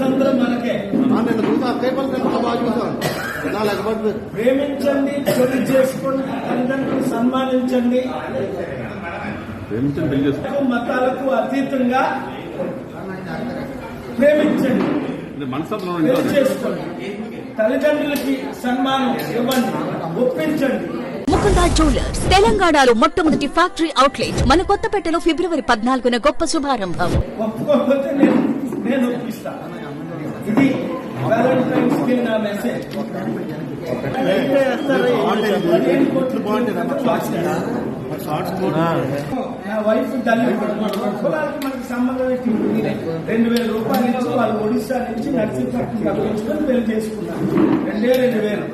నేను చూసా పేపర్ బాగా చూసాను ప్రేమించండి పెళ్ళి చేసుకోండి తల్లిదండ్రులు సన్మానించండి. ప్రేమించండి పెళ్ళి మతాలకు అతీతంగా ప్రేమించండి. పెళ్ళి చేసుకోండి. తల్లిదండ్రులకి సన్మానం ఇవ్వండి ఒప్పించండి. ముకుందా జ్యువెలర్స్ తెలంగాణలో మొట్టమొదటి ఫ్యాక్టరీ అవుట్లెట్ మన కొత్తపేటలో ఫిబ్రవరి పద్నాలుగున గొప్ప శుభారంభం. నేను ఒప్పిస్తా. ఇది నా మెసేజ్ నా వైఫ్ తల్లి మనకి సంబంధం రెండు వేల రూపాయలు వాళ్ళు ఒడిశా నుంచి నర్సింగ్ తప్పించుకొని పెళ్ళి చేసుకున్నారు రెండే రెండు వేలు.